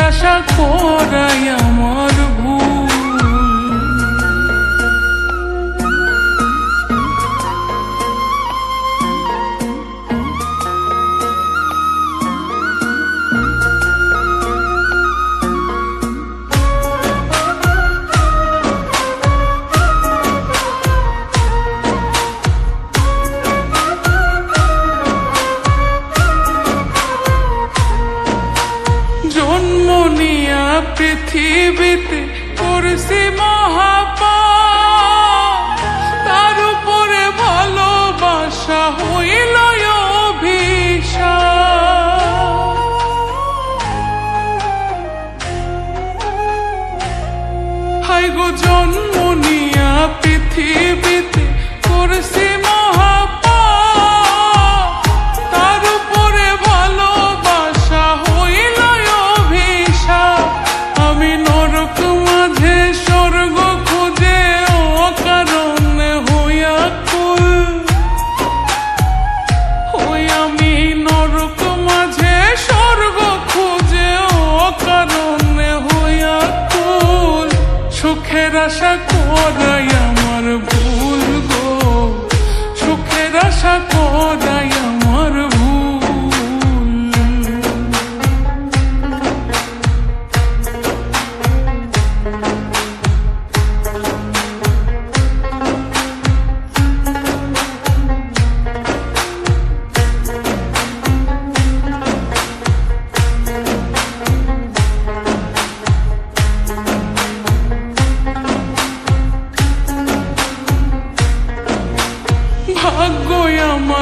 আশা করাই আমার পৃথিবীতে করছি মহাপা তার উপরে ভালোবাসা হইল অভিশাপ। হাই জন্ম নিয়া পৃথিবীতে করছি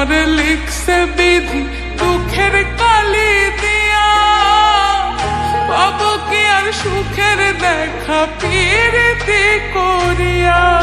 আমার লিখছে বিধি দুঃখের কালি দিয়া। কি আর সুখের দেখা পীরতি করিয়া।